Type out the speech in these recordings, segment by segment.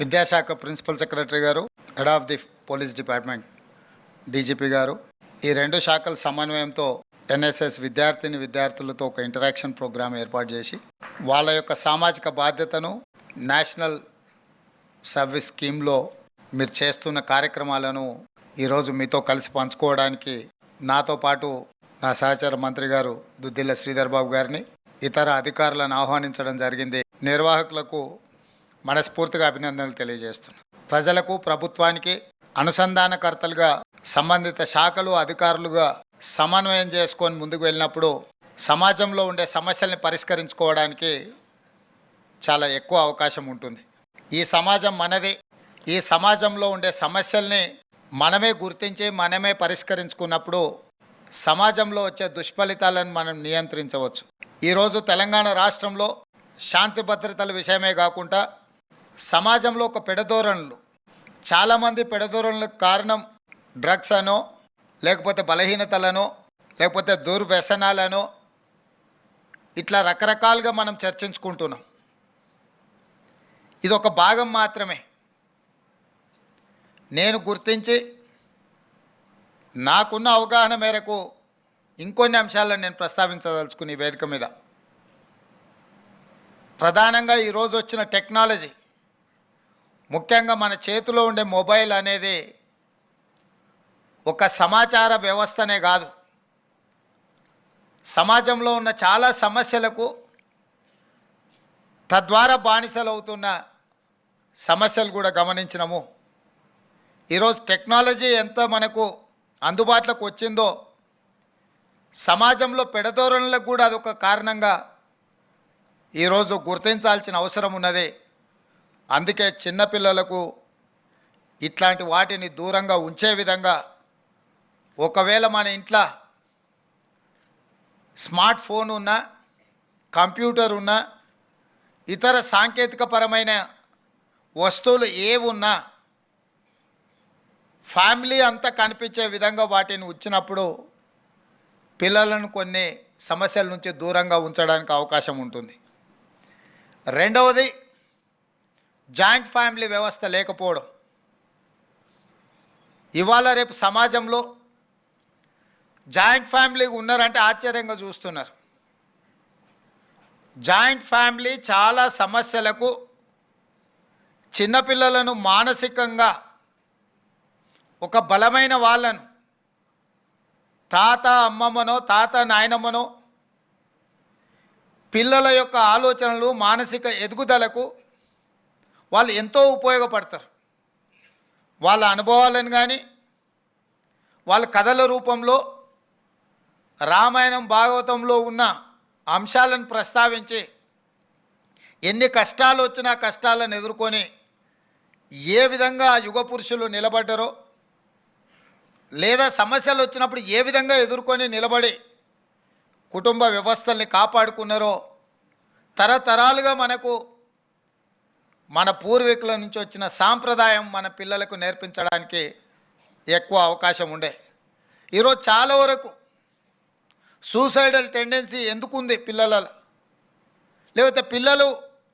విద్యాశాఖ principal secretary గారు head of the police department DGP గారు. ఈ రెండు శాఖల సమన్వయంతో ఎన్ఎస్ఎస్ విద్యార్థిని విద్యార్థులతో ఒక ఇంటరాక్షన్ ప్రోగ్రాం ఏర్పాటు చేసి వాళ్ళ యొక్క సామాజిక బాధ్యతను నేషనల్ సర్వీస్ స్కీమ్లో మీరు చేస్తున్న కార్యక్రమాలను ఈరోజు మీతో కలిసి పంచుకోవడానికి నాతో పాటు నా సహచర మంత్రి గారు దుద్దిల్ల శ్రీధర్ బాబు గారిని ఇతర అధికారులను ఆహ్వానించడం జరిగింది. నిర్వాహకులకు మనస్ఫూర్తిగా అభినందనలు తెలియజేస్తున్నాను. ప్రజలకు ప్రభుత్వానికి అనుసంధానకర్తలుగా సంబంధిత శాఖలు అధికారులుగా సమన్వయం చేసుకొని ముందుకు వెళ్ళినప్పుడు సమాజంలో ఉండే సమస్యల్ని పరిష్కరించుకోవడానికి చాలా ఎక్కువ అవకాశం ఉంటుంది. ఈ సమాజం మనది. ఈ సమాజంలో ఉండే సమస్యల్ని మనమే గుర్తించి మనమే పరిష్కరించుకున్నప్పుడు సమాజంలో వచ్చే దుష్ఫలితాలను మనం నియంత్రించవచ్చు. ఈరోజు తెలంగాణ రాష్ట్రంలో శాంతి భద్రతల విషయమే కాకుండా సమాజంలో ఒక పెడధోరణులు. చాలామంది పెడధోరణులకు కారణం డ్రగ్స్ అనో లేకపోతే బలహీనతలనో లేకపోతే దుర్వ్యసనాలనో ఇట్లా రకరకాలుగా మనం చర్చించుకుంటున్నాం. ఇది ఒక భాగం మాత్రమే. నేను గుర్తించి నాకున్న అవగాహన మేరకు ఇంకొన్ని అంశాలను నేను ప్రస్తావించదలుచుకుని వేదిక మీద. ప్రధానంగా ఈరోజు వచ్చిన టెక్నాలజీ ముఖ్యంగా మన చేతిలో ఉండే మొబైల్ అనేది ఒక సమాచార వ్యవస్థనే కాదు. సమాజంలో ఉన్న చాలా సమస్యలకు తద్వారా బానిసలవుతున్న సమస్యలు కూడా గమనించినము. ఈరోజు టెక్నాలజీ ఎంత మనకు అందుబాటులోకి వచ్చిందో సమాజంలో పెడధోరణులకు కూడా అదొక కారణంగా ఈరోజు గుర్తించాల్సిన అవసరం ఉన్నది. అందుకే చిన్నపిల్లలకు ఇట్లాంటి వాటిని దూరంగా ఉంచే విధంగా ఒకవేళ మన ఇంట్లో స్మార్ట్ ఫోన్ ఉన్నా కంప్యూటర్ ఉన్నా ఇతర సాంకేతికపరమైన వస్తువులు ఏవి ఉన్నా ఫ్యామిలీ అంతా కనిపించే విధంగా వాటిని ఉంచినప్పుడు పిల్లలను కొన్ని సమస్యల నుంచి దూరంగా ఉంచడానికి అవకాశం ఉంటుంది. రెండవది జాయింట్ ఫ్యామిలీ వ్యవస్థ లేకపోవడం. ఇవాళ రేపు సమాజంలో జాయింట్ ఫ్యామిలీ ఉన్నారంటే ఆశ్చర్యంగా చూస్తున్నారు. జాయింట్ ఫ్యామిలీ చాలా సమస్యలకు చిన్నపిల్లలను మానసికంగా ఒక బలమైన వాళ్ళను తాత అమ్మమ్మనో తాత నాయనమ్మనో పిల్లల యొక్క ఆలోచనలు మానసిక ఎదుగుదలకు వాళ్ళు ఎంతో ఉపయోగపడతారు. వాళ్ళ అనుభవాలను కానీ వాళ్ళ కథల రూపంలో రామాయణం భాగవతంలో ఉన్న అంశాలను ప్రస్తావించి ఎన్ని కష్టాలు వచ్చినా కష్టాలను ఎదుర్కొని ఏ విధంగా యుగ పురుషులు నిలబడ్డరో లేదా సమస్యలు వచ్చినప్పుడు ఏ విధంగా ఎదుర్కొని నిలబడి కుటుంబ వ్యవస్థల్ని కాపాడుకున్నారో తరతరాలుగా మనకు మన పూర్వీకుల నుంచి వచ్చిన సాంప్రదాయం మన పిల్లలకు నేర్పించడానికి ఎక్కువ అవకాశం ఉండే. ఈరోజు చాలా వరకు సూసైడల్ టెండెన్సీ ఎందుకుంది పిల్లలలో లేకపోతే పిల్లలు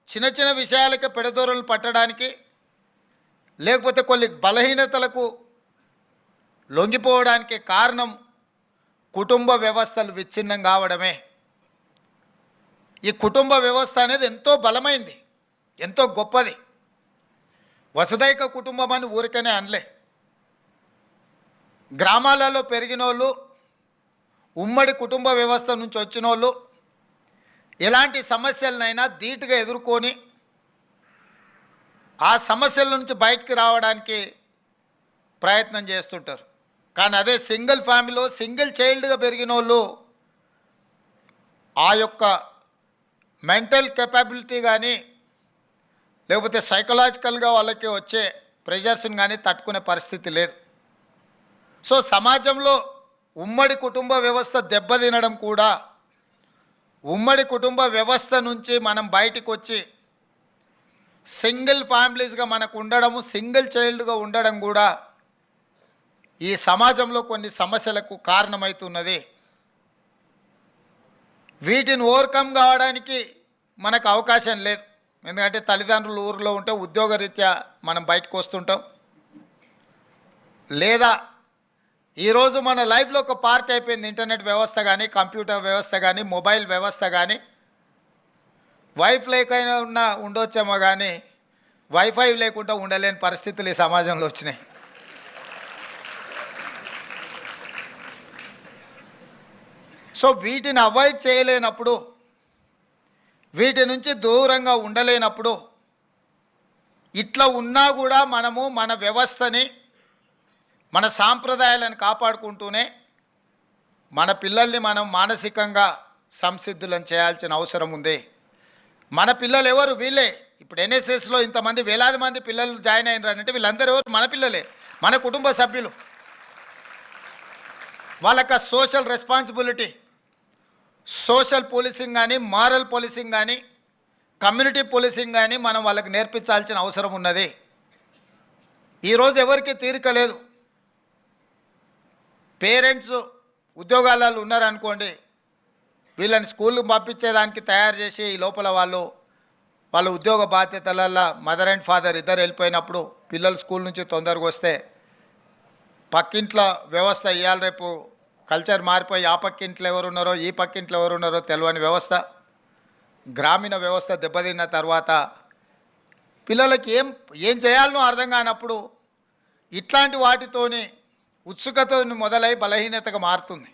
చిన్న చిన్న విషయాలకి పెడదోరలు పట్టడానికి లేకపోతే కొన్ని బలహీనతలకు లొంగిపోవడానికి కారణం కుటుంబ వ్యవస్థలు విచ్ఛిన్నం కావడమే. ఈ కుటుంబ వ్యవస్థ అనేది ఎంతో బలమైంది. ఎంతో గొప్పది. వసుదైక కుటుంబం అని ఊరికనే అనలే. గ్రామాలలో పెరిగిన వాళ్ళు ఉమ్మడి కుటుంబ వ్యవస్థ నుంచి వచ్చిన వాళ్ళు ఎలాంటి సమస్యలనైనా ధీటుగా ఎదుర్కొని ఆ సమస్యల నుంచి బయటకు రావడానికి ప్రయత్నం చేస్తుంటారు. కానీ అదే సింగిల్ ఫ్యామిలీలో సింగిల్ చైల్డ్గా పెరిగిన వాళ్ళు ఆ యొక్క మెంటల్ కెపాబిలిటీ కానీ లేకపోతే సైకలాజికల్గా వాళ్ళకి వచ్చే ప్రెషర్స్ని కానీ తట్టుకునే పరిస్థితి లేదు. సో సమాజంలో ఉమ్మడి కుటుంబ వ్యవస్థ దెబ్బతినడం కూడా ఉమ్మడి కుటుంబ వ్యవస్థ నుంచి మనం బయటికి వచ్చి సింగిల్ ఫ్యామిలీస్గా మనకు ఉండడము సింగిల్ చైల్డ్గా ఉండడం కూడా ఈ సమాజంలో కొన్ని సమస్యలకు కారణమవుతున్నది వీటిని ఓవర్కమ్ కావడానికి మనకు అవకాశం లేదు. ఎందుకంటే తల్లిదండ్రులు ఊరిలో ఉంటే ఉద్యోగరీత్యా మనం బయటకు వస్తుంటాం. లేదా ఈరోజు మన లైఫ్లో ఒక పార్ట్ అయిపోయింది. ఇంటర్నెట్ వ్యవస్థ కానీ కంప్యూటర్ వ్యవస్థ కానీ మొబైల్ వ్యవస్థ కానీ వైఫ్ లేకైనా ఉన్న ఉండొచ్చేమో కానీ వైఫై లేకుండా ఉండలేని పరిస్థితులు ఈ సమాజంలో వచ్చినాయి. సో వీటిని అవాయిడ్ చేయలేనప్పుడు వీటి నుంచి దూరంగా ఉండలేనప్పుడు ఇట్లా ఉన్నా కూడా మనము మన వ్యవస్థని మన సాంప్రదాయాలను కాపాడుకుంటూనే మన పిల్లల్ని మనం మానసికంగా సంసిద్ధులను చేయాల్సిన అవసరం ఉంది. మన పిల్లలు ఎవరు వీళ్ళే. ఇప్పుడు ఎన్ఎస్ఎస్లో ఇంతమంది వేలాది మంది పిల్లలు జాయిన్ అయినారు అంటే వీళ్ళందరూ ఎవరు? మన పిల్లలే. మన కుటుంబ సభ్యులు. వాళ్ళకి సోషల్ రెస్పాన్సిబిలిటీ సోషల్ పోలీసింగ్ కానీ మారల్ పోలీసింగ్ కానీ కమ్యూనిటీ పోలీసింగ్ కానీ మనం వాళ్ళకి నేర్పించాల్సిన అవసరం ఉన్నది. ఈరోజు ఎవరికి తీరిక లేదు. పేరెంట్స్ ఉద్యోగాలలో ఉన్నారనుకోండి వీళ్ళని స్కూల్కి పంపించేదానికి తయారు చేసి ఈ లోపల వాళ్ళు వాళ్ళ ఉద్యోగ బాధ్యతలల్లో మదర్ అండ్ ఫాదర్ ఇద్దరు వెళ్ళిపోయినప్పుడు పిల్లలు స్కూల్ నుంచి తొందరగా వస్తే పక్కింట్లో వ్యవస్థ ఇవాళ రేపు కల్చర్ మారిపోయి ఆ పక్కింట్లో ఎవరు ఉన్నారో ఈ పక్కింట్లో ఎవరు ఉన్నారో తెలియని వ్యవస్థ. గ్రామీణ వ్యవస్థ దెబ్బతిన్న తర్వాత పిల్లలకి ఏం ఏం చేయాలనో అర్థం కానప్పుడు ఇట్లాంటి వాటితోని ఉత్సుకత మొదలై బలహీనతగా మారుతుంది.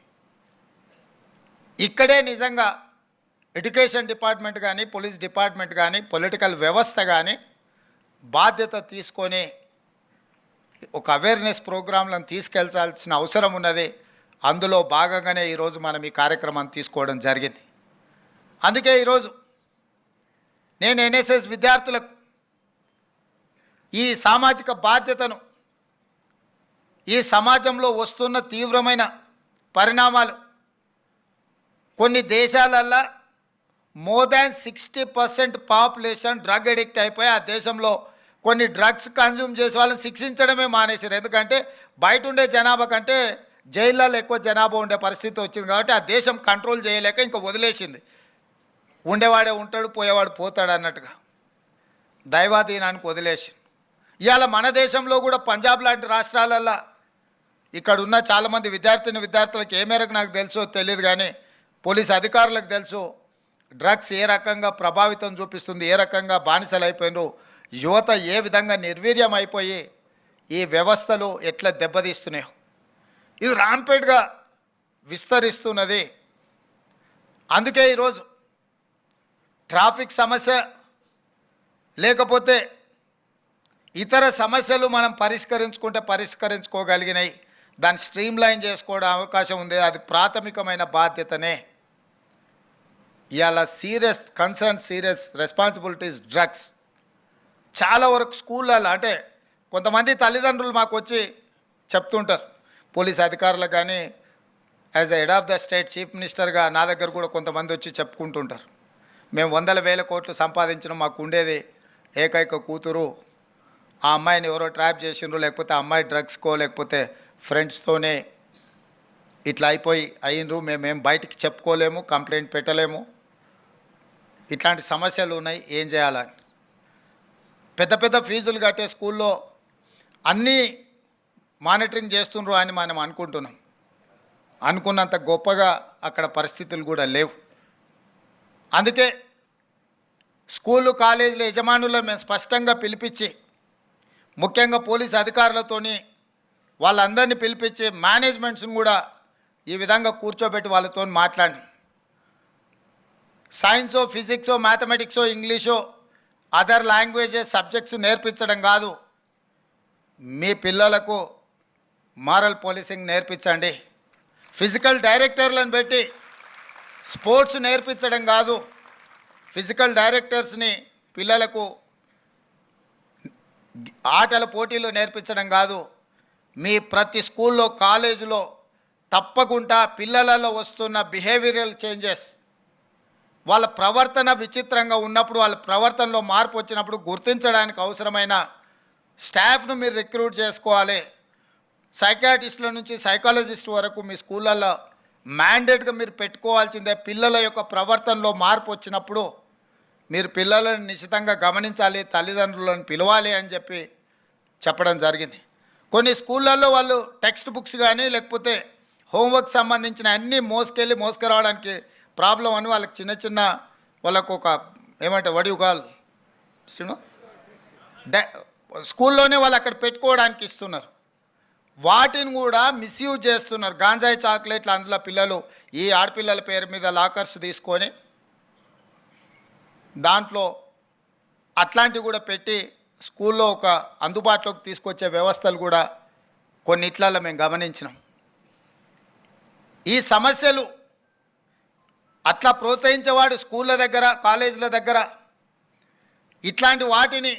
ఇక్కడే నిజంగా ఎడ్యుకేషన్ డిపార్ట్మెంట్ కానీ పోలీస్ డిపార్ట్మెంట్ కానీ పొలిటికల్ వ్యవస్థ కానీ బాధ్యత తీసుకొని ఒక అవేర్నెస్ ప్రోగ్రాంలను తీసుకెళ్ళాల్సిన అవసరం ఉన్నది అందులో భాగంగానే ఈరోజు మనం ఈ కార్యక్రమాన్ని తీసుకోవడం జరిగింది. అందుకే ఈరోజు నేను ఎన్ఎస్ఎస్ విద్యార్థులకు ఈ సామాజిక బాధ్యతను ఈ సమాజంలో వస్తున్న తీవ్రమైన పరిణామాలు కొన్ని దేశాలల్లో more than sixty percent population drug addict అయిపోయి ఆ దేశంలో కొన్ని డ్రగ్స్ కన్జ్యూమ్ చేసే వాళ్ళని శిక్షించడమే మానేశారు. ఎందుకంటే బయట ఉండే జనాభా కంటే జైళ్ళలో ఎక్కువ జనాభా ఉండే పరిస్థితి వచ్చింది కాబట్టి ఆ దేశం కంట్రోల్ చేయలేక ఇంకా వదిలేసింది. ఉండేవాడే ఉంటాడు పోయేవాడు పోతాడు అన్నట్టుగా. దైవాధీనానికి వదిలేసి ఇవాళ మన దేశంలో కూడా పంజాబ్ లాంటి రాష్ట్రాలల్లో ఇక్కడ ఉన్న చాలామంది విద్యార్థిని విద్యార్థులకు ఏ మేరకు నాకు తెలుసో తెలియదు కానీ పోలీస్ అధికారులకు తెలుసు డ్రగ్స్ ఏ రకంగా ప్రభావితం చూపిస్తుంది ఏ రకంగా బానిసలు యువత ఏ విధంగా నిర్వీర్యం అయిపోయి ఈ వ్యవస్థలు ఎట్లా దెబ్బతీస్తున్నాయో. ఇది రాంపేట్గా విస్తరిస్తున్నది. అందుకే ఈరోజు ట్రాఫిక్ సమస్య లేకపోతే ఇతర సమస్యలు మనం పరిష్కరించుకుంటే పరిష్కరించుకోగలిగినాయి. దాన్ని స్ట్రీమ్ లైన్ చేసుకోవడం అవకాశం ఉంది. అది ప్రాథమికమైన బాధ్యతనే. ఇవాళ serious concern serious responsibilities drugs. చాలా వరకు స్కూళ్ళల్లో అంటే కొంతమంది తల్లిదండ్రులు మాకు వచ్చి చెప్తుంటారు. పోలీస్ అధికారులకు కానీ as head of the state chief మినిస్టర్గా నా దగ్గర కూడా కొంతమంది వచ్చి చెప్పుకుంటుంటారు. మేము వందల వేల కోట్లు సంపాదించడం మాకు ఉండేది ఏకైక కూతురు. ఆ అమ్మాయిని ఎవరో ట్రాప్ చేసిండ్రు లేకపోతే అమ్మాయి డ్రగ్స్కో లేకపోతే ఫ్రెండ్స్తోనే ఇట్లా అయిపోయి అయినరు. మేమేం బయటికి చెప్పుకోలేము కంప్లైంట్ పెట్టలేము. ఇట్లాంటి సమస్యలు ఉన్నాయి ఏం చేయాలని. పెద్ద పెద్ద ఫీజులు కట్టే స్కూల్లో అన్నీ మానిటరింగ్ చేస్తుండ్రు అని మనం అనుకుంటున్నాం. అనుకున్నంత గొప్పగా అక్కడ పరిస్థితులు కూడా లేవు. అందుకే స్కూళ్ళు కాలేజీల యజమానులను మేము స్పష్టంగా పిలిపించి ముఖ్యంగా పోలీస్ అధికారులతోని వాళ్ళందరినీ పిలిపించి మేనేజ్మెంట్స్ని కూడా ఈ విధంగా కూర్చోబెట్టి వాళ్ళతో మాట్లాడి సైన్సో ఫిజిక్సో మ్యాథమెటిక్సో ఇంగ్లీషో అదర్ లాంగ్వేజెస్ సబ్జెక్ట్స్ నేర్పించడం కాదు. మీ పిల్లలకు మారల్ పోలీసింగ్ నేర్పించండి. ఫిజికల్ డైరెక్టర్లను పెట్టి స్పోర్ట్స్ నేర్పించడం కాదు. ఫిజికల్ డైరెక్టర్స్ని పిల్లలకు ఆటల పోటీలు నేర్పించడం కాదు. మీ ప్రతి స్కూల్లో కాలేజీలో తప్పకుండా పిల్లలలో వస్తున్న బిహేవియరల్ చేంజెస్ వాళ్ళ ప్రవర్తన విచిత్రంగా ఉన్నప్పుడు వాళ్ళ ప్రవర్తనలో మార్పు వచ్చినప్పుడు గుర్తించడానికి అవసరమైన స్టాఫ్ను మీరు రిక్రూట్ చేసుకోవాలి. సైకాటిస్టుల నుంచి సైకాలజిస్ట్ వరకు మీ స్కూళ్ళల్లో మ్యాండేట్గా మీరు పెట్టుకోవాల్సిందే పిల్లల యొక్క ప్రవర్తనలో మార్పు వచ్చినప్పుడు మీరు పిల్లలను నిశ్చితంగా గమనించాలి తల్లిదండ్రులను పిలవాలి అని చెప్పి చెప్పడం జరిగింది. కొన్ని స్కూళ్ళల్లో వాళ్ళు టెక్స్ట్ బుక్స్ కానీ లేకపోతే హోంవర్క్ సంబంధించిన అన్నీ మోసుకెళ్ళి మోసుకురావడానికి ప్రాబ్లం అని వాళ్ళకి చిన్న చిన్న వాళ్ళకు ఒక ఏమంటే వడి కాల్ శ్రీను? డ స్కూల్లోనే వాళ్ళు అక్కడ పెట్టుకోవడానికి ఇస్తున్నారు. వాటిని కూడా మిస్యూజ్ చేస్తున్నారు. గాంజాయి చాక్లెట్లు అందులో పిల్లలు ఈ ఆడపిల్లల పేరు మీద లాకర్స్ తీసుకొని దాంట్లో అట్లాంటివి కూడా పెట్టి స్కూల్లో ఒక అందుబాటులోకి తీసుకొచ్చే వ్యవస్థలు కూడా కొన్నిట్లలో మేము గమనించినాం. ఈ సమస్యలు అట్లా ప్రోత్సహించేవాడు స్కూళ్ళ దగ్గర కాలేజీల దగ్గర ఇట్లాంటి వాటిని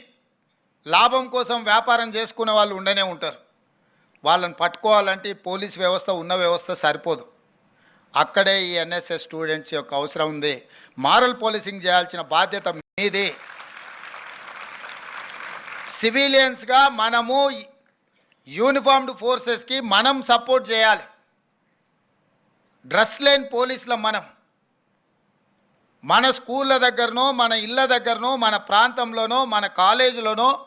లాభం కోసం వ్యాపారం చేసుకునే వాళ్ళు ఉండనే ఉంటారు. వాళ్ళని పట్టుకోవాలంటే పోలీస్ వ్యవస్థ ఉన్న వ్యవస్థ సరిపోదు. అక్కడే ఈ ఎన్ఎస్ఎస్ స్టూడెంట్స్ యొక్క అవసరం ఉంది. మారల్ పోలీసింగ్ చేయాల్సిన బాధ్యత మీది. సివిలియన్స్గా మనము యూనిఫామ్డ్ ఫోర్సెస్కి మనం సపోర్ట్ చేయాలి. డ్రెస్ లేని పోలీసుల మనం. మన స్కూళ్ళ దగ్గరనో మన ఇళ్ళ దగ్గరనో మన ప్రాంతంలోనో మన కాలేజీలోనో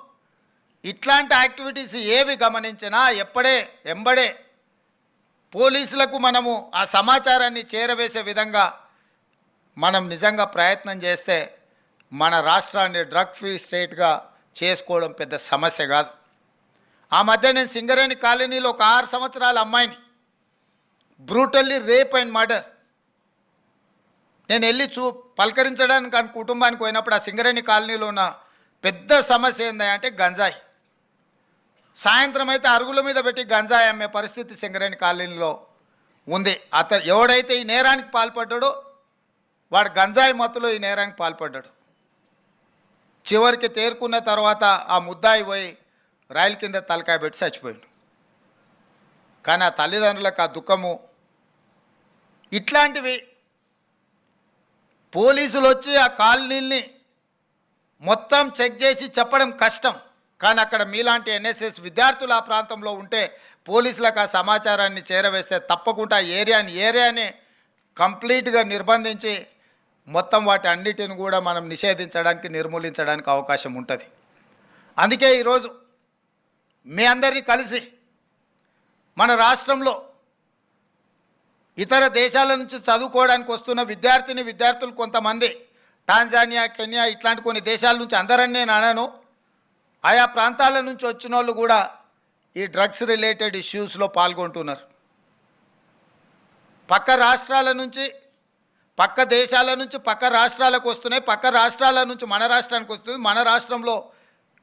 ఇట్లాంటి యాక్టివిటీస్ ఏవి గమనించినా ఎప్పుడే ఎంబడే పోలీసులకు మనము ఆ సమాచారాన్ని చేరవేసే విధంగా మనం నిజంగా ప్రయత్నం చేస్తే మన రాష్ట్రాన్ని డ్రగ్ ఫ్రీ స్టేట్గా చేసుకోవడం పెద్ద సమస్య కాదు. ఆ మధ్య నేను సింగరేణి కాలనీలో ఒక ఆరు సంవత్సరాల అమ్మాయిని బ్రూటల్లీ రేప్ అండ్ మర్డర్. నేను వెళ్ళి చూ పలకరించడానికి ఆమె కుటుంబానికి పోయినప్పుడు ఆ సింగరేణి కాలనీలో ఉన్న పెద్ద సమస్య ఏంటంటే గంజాయి. సాయంత్రం అయితే అరుగుల మీద పెట్టి గంజాయి అమ్మే పరిస్థితి సింగరేణి కాలనీలో ఉంది. అత ఎవడైతే ఈ నేరానికి పాల్పడ్డాడో వాడు గంజాయి మత్తులో ఈ నేరానికి పాల్పడ్డాడు. చివరికి తేరుకున్న తర్వాత ఆ ముద్దాయి పోయి రైలు కింద తలకాయ పెట్టి చచ్చిపోయాడు. కానీ ఆ తల్లిదండ్రులకు ఆ దుఃఖము ఇట్లాంటివి పోలీసులు వచ్చి ఆ కాలనీల్ని మొత్తం చెక్ చేసి చెప్పడం కష్టం. కానీ అక్కడ మీలాంటి ఎన్ఎస్ఎస్ విద్యార్థులు ఆ ప్రాంతంలో ఉంటే పోలీసులకు ఆ సమాచారాన్ని చేరవేస్తే తప్పకుండా ఏరియాని ఏరియాని కంప్లీట్గా నిర్బంధించి మొత్తం వాటి అన్నిటిని కూడా మనం నిషేధించడానికి నిర్మూలించడానికి అవకాశం ఉంటుంది. అందుకే ఈరోజు మీ అందరినీ కలిసి మన రాష్ట్రంలో ఇతర దేశాల నుంచి చదువుకోవడానికి వస్తున్న విద్యార్థిని విద్యార్థులు కొంతమంది టాంజానియా కెన్యా ఇట్లాంటి కొన్ని దేశాల నుంచి అందరని నేను అన్నాను ఆయా ప్రాంతాల నుంచి వచ్చిన వాళ్ళు కూడా ఈ డ్రగ్స్ రిలేటెడ్ ఇష్యూస్లో పాల్గొంటున్నారు. పక్క రాష్ట్రాల నుంచి పక్క దేశాల నుంచి పక్క రాష్ట్రాలకు వస్తున్నాయి పక్క రాష్ట్రాల నుంచి మన రాష్ట్రానికి వస్తుంది మన రాష్ట్రంలో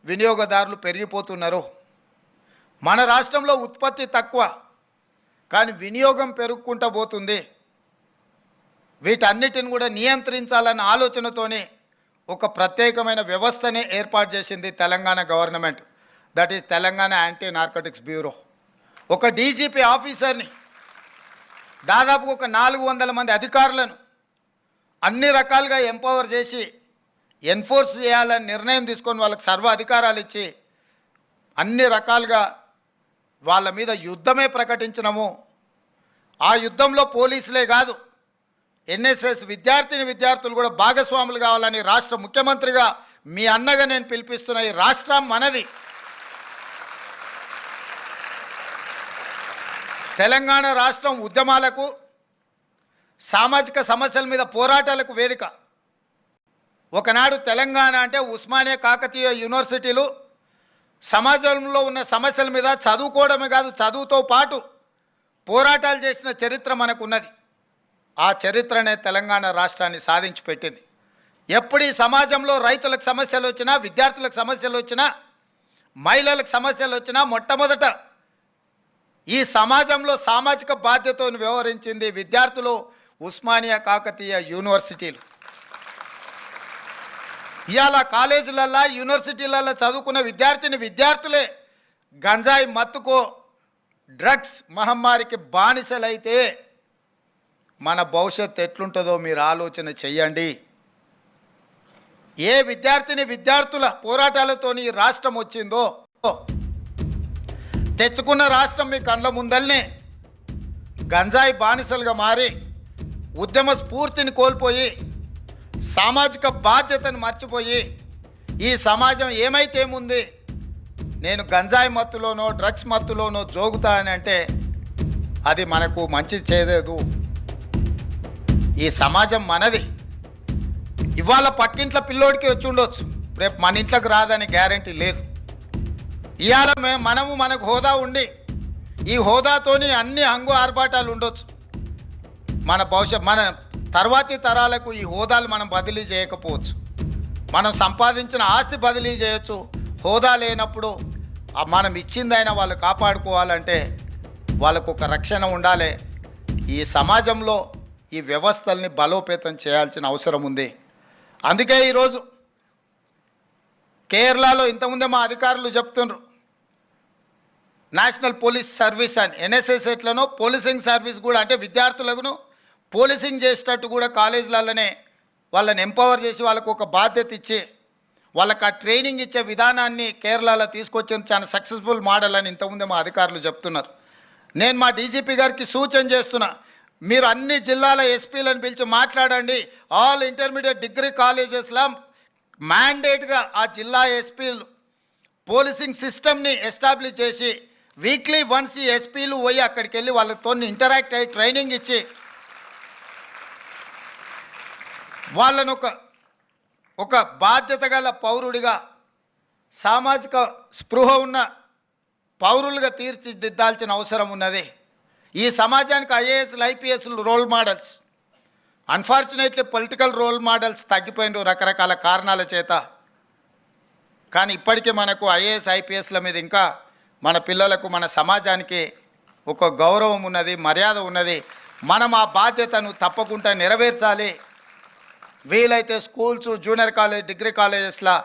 వినియోగదారులు పెరిగిపోతున్నారు. మన రాష్ట్రంలో ఉత్పత్తి తక్కువ కానీ వినియోగం పెరుగుకుంటూ పోతుంది. వీటన్నిటిని కూడా నియంత్రించాలన్న ఆలోచనతోనే ఒక ప్రత్యేకమైన వ్యవస్థని ఏర్పాటు చేసింది Telangana government. That is Telangana anti narcotics bureau ఒక డీజీపీ ఆఫీసర్ని దాదాపు ఒక నాలుగు వందల మంది అధికారులను అన్ని రకాలుగా ఎంపవర్ చేసి ఎన్ఫోర్స్ చేయాలని నిర్ణయం తీసుకొని వాళ్ళకి సర్వ అధికారాలు ఇచ్చి అన్ని రకాలుగా వాళ్ళ మీద యుద్ధమే ప్రకటించినము. ఆ యుద్ధంలో పోలీసులే కాదు ఎన్ఎస్ఎస్ విద్యార్థిని విద్యార్థులు కూడా భాగస్వాములు కావాలని రాష్ట్ర ముఖ్యమంత్రిగా మీ అన్నగా నేను పిలిపిస్తున్న ఈ రాష్ట్రం మనది. తెలంగాణ రాష్ట్రం ఉద్యమాలకు సామాజిక సమస్యల మీద పోరాటాలకు వేదిక. ఒకనాడు తెలంగాణ అంటే ఉస్మానియా కాకతీయ యూనివర్సిటీలు సమాజంలో ఉన్న సమస్యల మీద చదువుకోవడమే కాదు చదువుతో పాటు పోరాటాలు చేసిన చరిత్ర మనకున్నది. ఆ చరిత్రనే తెలంగాణ రాష్ట్రాన్ని సాధించి పెట్టింది. ఎప్పుడు ఈ సమాజంలో రైతులకు సమస్యలు వచ్చినా విద్యార్థులకు సమస్యలు వచ్చినా మహిళలకు సమస్యలు వచ్చినా మొట్టమొదట ఈ సమాజంలో సామాజిక బాధ్యతను వ్యవహరించింది విద్యార్థులు ఉస్మానియా కాకతీయ యూనివర్సిటీలు. ఇవాళ కాలేజీలల్లో యూనివర్సిటీలలో చదువుకున్న విద్యార్థిని విద్యార్థులే గంజాయి మత్తుకో డ్రగ్స్ మహమ్మారికి బానిసలైతే మన భవిష్యత్ ఎట్లుంటుందో మీరు ఆలోచన చెయ్యండి. ఏ విద్యార్థిని విద్యార్థుల పోరాటాలతోని ఈ రాష్ట్రం వచ్చిందో తెచ్చుకున్న రాష్ట్రం మీ కండ్ల ముందల్నే గంజాయి బానిసలుగా మారి ఉద్యమ స్ఫూర్తిని కోల్పోయి సామాజిక బాధ్యతను మర్చిపోయి ఈ సమాజం ఏమైతే ఏముంది? నేను గంజాయి మత్తులోనో డ్రగ్స్ మత్తులోనో జోగుతా అని అంటే అది మనకు మంచి చేయలేదు ఈ సమాజం మనది. ఇవాళ పక్కింట్లో పిల్లోడికి వచ్చి ఉండొచ్చు. రేపు మన ఇంట్లోకి రాదని గ్యారంటీ లేదు. ఇవాళ మే మనము మనకు హోదా ఉండి ఈ హోదాతోని అన్ని హంగు ఆర్భాటాలు ఉండొచ్చు. మన భవిష్యత్ మన తర్వాతి తరాలకు ఈ హోదాలు మనం బదిలీ చేయకపోవచ్చు. మనం సంపాదించిన ఆస్తి బదిలీ చేయొచ్చు. హోదా లేనప్పుడు మనం ఇచ్చిందైనా వాళ్ళు కాపాడుకోవాలంటే వాళ్ళకు ఒక రక్షణ ఉండాలి. ఈ సమాజంలో ఈ వ్యవస్థల్ని బలోపేతం చేయాల్సిన అవసరం ఉంది. అందుకే ఈరోజు కేరళలో ఇంతకుముందే మా అధికారులు చెప్తున్నారు నేషనల్ పోలీస్ సర్వీస్ అని ఎన్ఎస్ఎస్ఎట్లను పోలీసింగ్ సర్వీస్ కూడా అంటే విద్యార్థులకు పోలీసింగ్ చేసేటట్టు కూడా కాలేజీలలోనే వాళ్ళని ఎంపవర్ చేసి వాళ్ళకు ఒక బాధ్యత ఇచ్చి వాళ్ళకి ఆ ట్రైనింగ్ ఇచ్చే విధానాన్ని కేరళలో తీసుకొచ్చిన చాలా సక్సెస్ఫుల్ మోడల్ అని ఇంతకుముందే మా అధికారులు చెప్తున్నారు. నేను మా డీజీపీ గారికి సూచన చేస్తున్నా మీరు అన్ని జిల్లాల ఎస్పీలను పిలిచి మాట్లాడండి. ఆల్ ఇంటర్మీడియట్ డిగ్రీ కాలేజెస్లో మ్యాండేట్గా ఆ జిల్లా ఎస్పీలు పోలీసింగ్ సిస్టమ్ని ఎస్టాబ్లిష్ చేసి వీక్లీ వన్స్ ఈ ఎస్పీలు పోయి అక్కడికి వెళ్ళి వాళ్ళతో ఇంటరాక్ట్ అయ్యి ట్రైనింగ్ ఇచ్చి వాళ్ళను ఒక ఒక బాధ్యత గల పౌరుడిగా సామాజిక స్పృహ ఉన్న పౌరులుగా తీర్చిదిద్దాల్సిన అవసరం ఉన్నది. ఈ సమాజానికి ఐఏఎస్లు ఐపీఎస్లు role models. Unfortunately political role models తగ్గిపోయినారు రకరకాల కారణాల చేత. కానీ ఇప్పటికీ మనకు ఐఏఎస్ ఐపీఎస్ల మీద ఇంకా మన పిల్లలకు మన సమాజానికి ఒక గౌరవం ఉన్నది మర్యాద ఉన్నది. మనం ఆ బాధ్యతను తప్పకుండా నెరవేర్చాలి. వీలైతే స్కూల్స్ జూనియర్ కాలేజ్ డిగ్రీ కాలేజెస్లో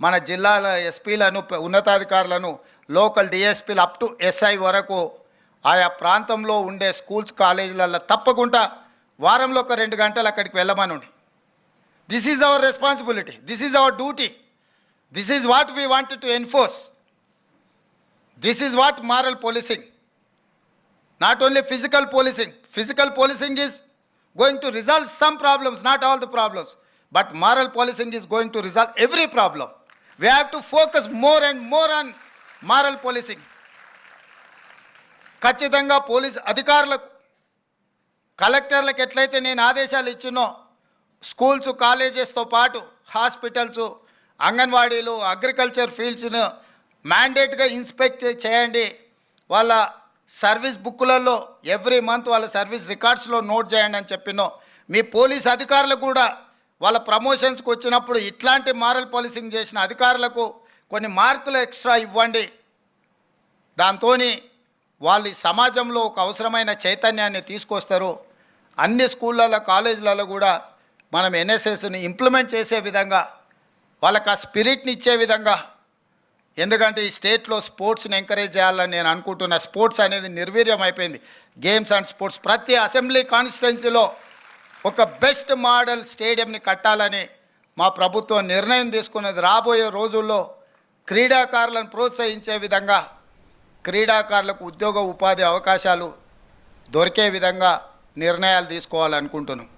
మన జిల్లాల ఎస్పీలను ఉన్నతాధికారులను లోకల్ డిఎస్పీలు అప్ టు ఎస్ఐ వరకు ఆయా ప్రాంతంలో ఉండే స్కూల్స్ కాలేజీలలో తప్పకుండా వారంలో ఒక రెండు గంటలు అక్కడికి వెళ్ళమనుండి. This is our responsibility this is our duty this is what we wanted to enforce this is what moral policing not only physical policing physical policing is going to resolve some problems not all the problems but moral policing is going to resolve every problem we have to focus more and more on moral policing ఖచ్చితంగా police అధికారులకు కలెక్టర్లకు ఎట్లయితే నేను ఆదేశాలు ఇచ్చినో schools కాలేజెస్తో పాటు hospitals అంగన్వాడీలు agriculture ఫీల్డ్స్ను మ్యాండేట్గా inspect చేయండి. వాళ్ళ సర్వీస్ బుక్కులలో ఎవ్రీ మంత్ వాళ్ళ సర్వీస్ రికార్డ్స్లో నోట్ చేయండి అని చెప్పినో మీ పోలీస్ అధికారులు కూడా వాళ్ళ ప్రమోషన్స్కి వచ్చినప్పుడు ఇట్లాంటి మారల్ పాలిసింగ్ చేసిన అధికారులకు కొన్ని మార్కులు ఎక్స్ట్రా ఇవ్వండి. దాంతో వాళ్ళు సమాజంలో ఒక అవసరమైన చైతన్యాన్ని తీసుకొస్తారు. అన్ని స్కూళ్ళలో కాలేజీలలో కూడా మనం ఎన్ఎస్ఎస్ని ఇంప్లిమెంట్ చేసే విధంగా వాళ్ళకి ఆ స్పిరిట్ని ఇచ్చే విధంగా ఎందుకంటే ఈ స్టేట్లో స్పోర్ట్స్ని ఎంకరేజ్ చేయాలని నేను అనుకుంటున్నా. స్పోర్ట్స్ అనేది నిర్వీర్యం అయిపోయింది. గేమ్స్ అండ్ స్పోర్ట్స్ ప్రతి అసెంబ్లీ కాన్స్టిట్యున్సీలో ఒక బెస్ట్ మోడల్ స్టేడియంని కట్టాలని మా ప్రభుత్వం నిర్ణయం తీసుకున్నది. రాబోయే రోజుల్లో క్రీడాకారులను ప్రోత్సహించే విధంగా క్రీడాకారులకు ఉద్యోగ ఉపాధి అవకాశాలు దొరికే విధంగా నిర్ణయాలు తీసుకోవాలనుకుంటున్నాం.